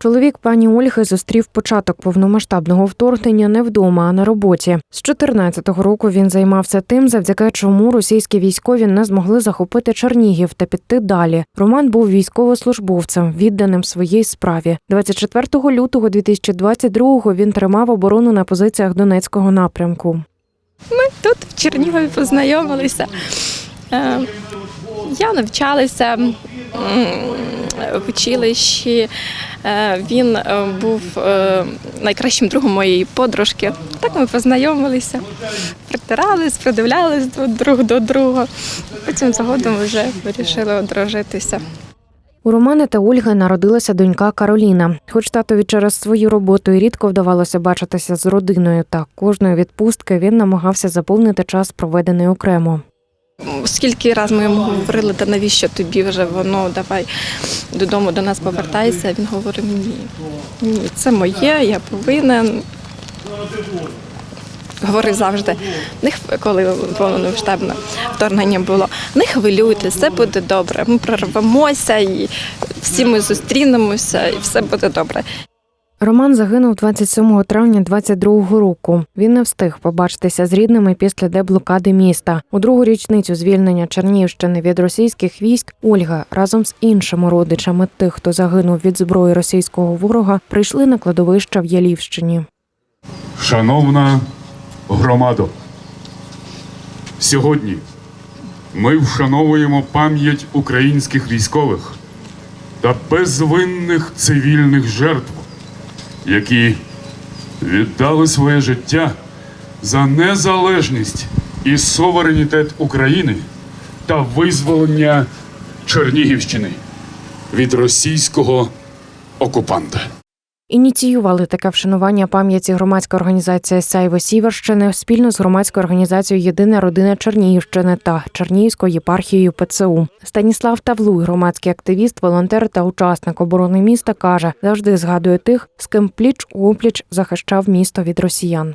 Чоловік пані Ольги зустрів початок повномасштабного вторгнення не вдома, а на роботі. З 14-го року він займався тим, завдяки чому російські військові не змогли захопити Чернігів та піти далі. Роман був військовослужбовцем, відданим своїй справі. 24 лютого 2022-го він тримав оборону на позиціях Донецького напрямку. Ми Тут в Чернігові познайомилися. Е, Я навчалася в училищі. Е, Він е, був е, найкращим другом моєї подружки. Так ми познайомилися, притирались, придивлялись друг до друга. Потім згодом вже вирішили одружитися. У Романа та Ольги народилася донька Кароліна. Хоч татові через свою роботу і рідко вдавалося бачитися з родиною, та кожної відпустки він намагався заповнити час, проведений окремо. Скільки раз ми йому говорили, та навіщо тобі вже воно, давай додому до нас повертайся. Він говорив, ні, ні, це моє, я повинен. Говорив завжди, не хв- коли повномасштабне вторгнення було, не хвилюйтесь, все буде добре. Ми прорвемося і всі ми зустрінемося, і все буде добре. Роман загинув 27 травня 22-го року. Він не встиг побачитися з рідними після деблокади міста. У другу річницю звільнення Чернігівщини від російських військ Ольга разом з іншими родичами тих, хто загинув від зброї російського ворога, прийшли на кладовище в Ялівщині. Шановна громадо, сьогодні ми вшановуємо пам'ять українських військових та безвинних цивільних жертв, які віддали своє життя за незалежність і суверенітет України та визволення Чернігівщини від російського окупанта. Ініціювали таке вшанування пам'яті громадська організація Сяйво Сіверщини спільно з громадською організацією Єдина родина Чернігівщини та Чернігівською єпархією ПЦУ. Станіслав Тавлуй, громадський активіст, волонтер та учасник оборони міста, каже, завжди згадує тих, з ким пліч опліч захищав місто від росіян.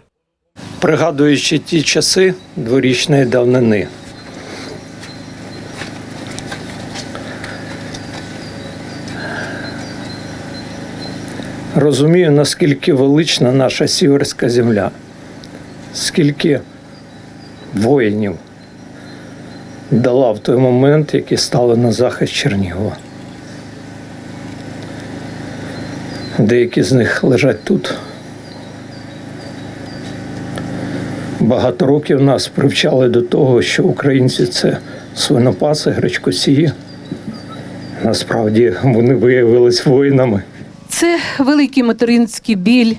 пригадуючи ті часи дворічної давнини. Розумію, наскільки велична наша сіверська земля, скільки воїнів дала в той момент, які стали на захист Чернігова. Деякі з них лежать тут. Багато років нас привчали до того, що українці це свинопаси, гречкосії. Насправді вони виявились воїнами. Це великий материнський біль,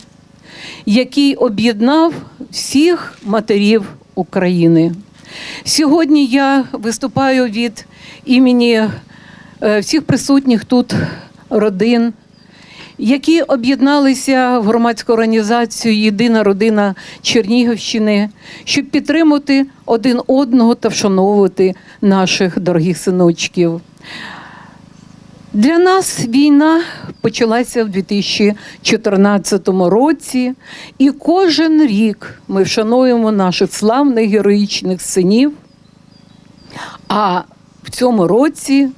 який об'єднав всіх матерів України. Сьогодні я виступаю від імені е, всіх присутніх тут родин, які об'єдналися в громадську організацію Єдина родина Чернігівщини, щоб підтримати один одного та вшановувати наших дорогих синочків. Для нас війна почалася в 2014 році, і кожен рік ми вшануємо наших славних героїчних синів. А в цьому році,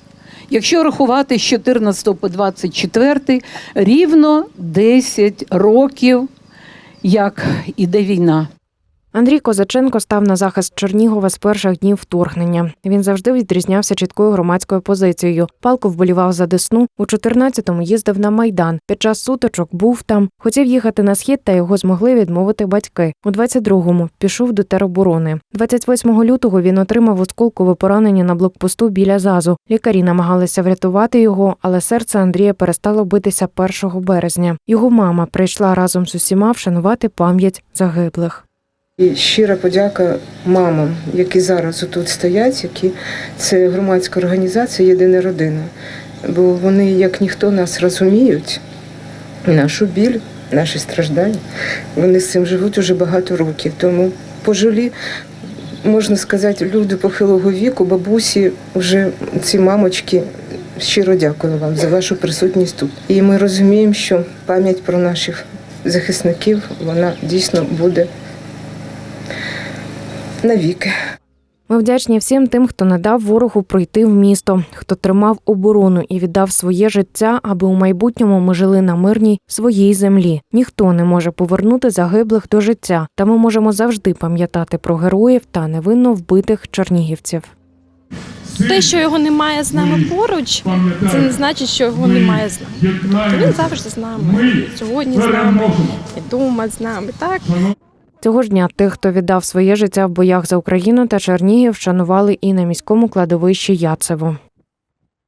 якщо рахувати з 14 по 24, рівно 10 років, як іде війна. Андрій Козаченко став на захист Чернігова з перших днів вторгнення. Він завжди відрізнявся чіткою громадською позицією. Палко вболівав за Десну. У 14-му їздив на майдан. Під час сутичок був там. Хотів їхати на схід, та його змогли відмовити батьки. У 22-му пішов до тероборони. 28 лютого він отримав осколкове поранення на блокпосту біля ЗАЗу. Лікарі намагалися врятувати його, але серце Андрія перестало битися 1 березня. Його мама прийшла разом з усіма вшанувати пам'ять загиблих. І щира подяка мамам, які зараз тут стоять, які це громадська організація Єдина родина. Бо вони, як ніхто, нас розуміють, нашу біль, наші страждання. Вони з цим живуть уже багато років. Тому пожалі, можна сказати, люди похилого віку, бабусі, вже ці мамочки. Щиро дякую вам за вашу присутність тут. І ми розуміємо, що пам'ять про наших захисників вона дійсно буде навіки. Ми вдячні всім тим, хто не дав ворогу пройти в місто, хто тримав оборону і віддав своє життя, аби у майбутньому ми жили на мирній своїй землі. Ніхто не може повернути загиблих до життя, та ми можемо завжди пам'ятати про героїв та невинно вбитих чернігівців. Те, що його немає з нами поруч, це не значить, що його немає з нами. Він завжди з нами. І сьогодні з нами, і вдома з нами. Так Цього ж дня тих, хто віддав своє життя в боях за Україну та Чернігів, вшанували і на міському кладовищі Яцево.